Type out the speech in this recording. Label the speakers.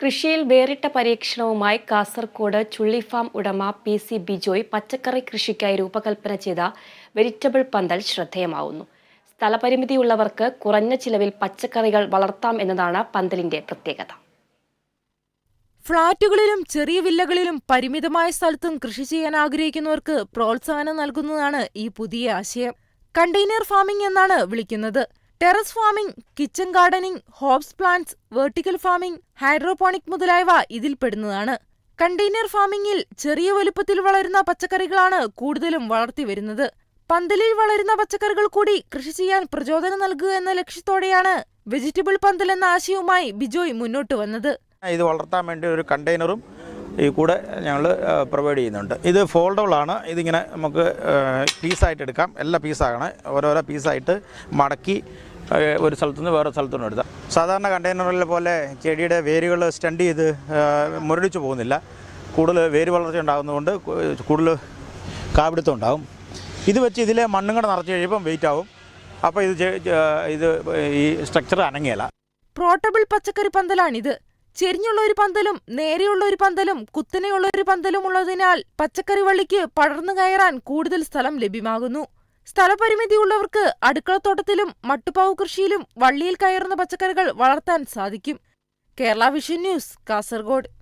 Speaker 1: കൃഷിയിൽ വേറിട്ട പരീക്ഷണവുമായി കാസർകോട് ചുള്ളിഫാം ഉടമ പി സി ബിജോയ് പച്ചക്കറി കൃഷിക്കായി രൂപകൽപ്പന ചെയ്ത വെജിറ്റബിൾ പന്തൽ ശ്രദ്ധേയമാവുന്നു. സ്ഥലപരിമിതിയുള്ളവർക്ക് കുറഞ്ഞ ചിലവിൽ പച്ചക്കറികൾ വളർത്താം എന്നതാണ് പന്തലിന്റെ പ്രത്യേകത.
Speaker 2: ഫ്ളാറ്റുകളിലും ചെറിയ വില്ലകളിലും പരിമിതമായ സ്ഥലത്തും കൃഷി ചെയ്യാൻ ആഗ്രഹിക്കുന്നവർക്ക് പ്രോത്സാഹനം നൽകുന്നതാണ് ഈ പുതിയ ആശയം. കണ്ടെയ്നർ ഫാമിംഗ് എന്നാണ് വിളിക്കുന്നത്. Terrace farming kitchen gardening herbs plants vertical farming hydroponic മുതലായവ ഇതിൽപ്പെടുന്നതാണ് കണ്ടെയ്നർ ഫാമിംഗിൽ ചെറിയ വലുപ്പത്തിൽ വളരുന്ന പച്ചക്കറികളാണ് കൂടുതലും വളർത്തി വരുന്നത്. പന്തലിൽ വളരുന്ന പച്ചക്കറികൾ കൂടി കൃഷി ചെയ്യാൻ പ്രചോദനം നൽകുക എന്ന ലക്ഷ്യത്തോടെയാണ് വെജിറ്റബിൾ പന്തൽ എന്ന ആശയവുമായി ബിജോയ് മുന്നോട്ട് വന്നത്.
Speaker 3: ഇത് വളർത്താൻ വേണ്ടി ഒരു കണ്ടെയ്നറും ഈ കൂടെ ഞങ്ങൾ പ്രൊവൈഡ് ചെയ്യുന്നുണ്ട്. ഇത് ഫോൾഡബിളാണ് ഇതിങ്ങനെ നമുക്ക് പീസായിട്ട് എടുക്കാം. എല്ലാ പീസാകണം ഓരോരോ പീസായിട്ട് മടക്കി ഒരു സ്ഥലത്തുനിന്ന് വേറെ സ്ഥലത്തുനിന്ന് എടുത്താം സാധാരണ കണ്ടെയ്നറിലെ പോലെ ചെടിയുടെ വേരുകൾ സ്റ്റണ്ട് ചെയ്ത് മുരടിച്ചു പോകുന്നില്ല. കൂടുതൽ വേര് വളർച്ച ഉണ്ടാകുന്നതുകൊണ്ട് കൂടുതൽ കാപിടുത്തം ഉണ്ടാകും. ഇത് വെച്ച് ഇതിലെ മണ്ണും കൂടെ നിറച്ച് കഴിയുമ്പം വെയിറ്റ് ആവും. അപ്പോൾ ഇത് ഇത് ഈ സ്ട്രക്ചർ അനങ്ങിയല്ല.
Speaker 2: പ്രോട്ടബിൾ പച്ചക്കറി പന്തലാണിത്. ചെരിഞ്ഞുള്ള ഒരു പന്തലും നേരെയുള്ള ഒരു പന്തലും കുത്തനെയുള്ള ഒരു പന്തലും ഉള്ളതിനാൽ പച്ചക്കറി വള്ളിക്ക് പടർന്നു കയറാൻ കൂടുതൽ സ്ഥലം ലഭ്യമാകുന്നു. സ്ഥലപരിമിതിയുള്ളവർക്ക് അടുക്കളത്തോട്ടത്തിലും മട്ടുപാവ് കൃഷിയിലും വള്ളിയിൽ കയറുന്ന പച്ചക്കറികൾ വളർത്താൻ സാധിക്കും. Kerala vision news Kasaragod.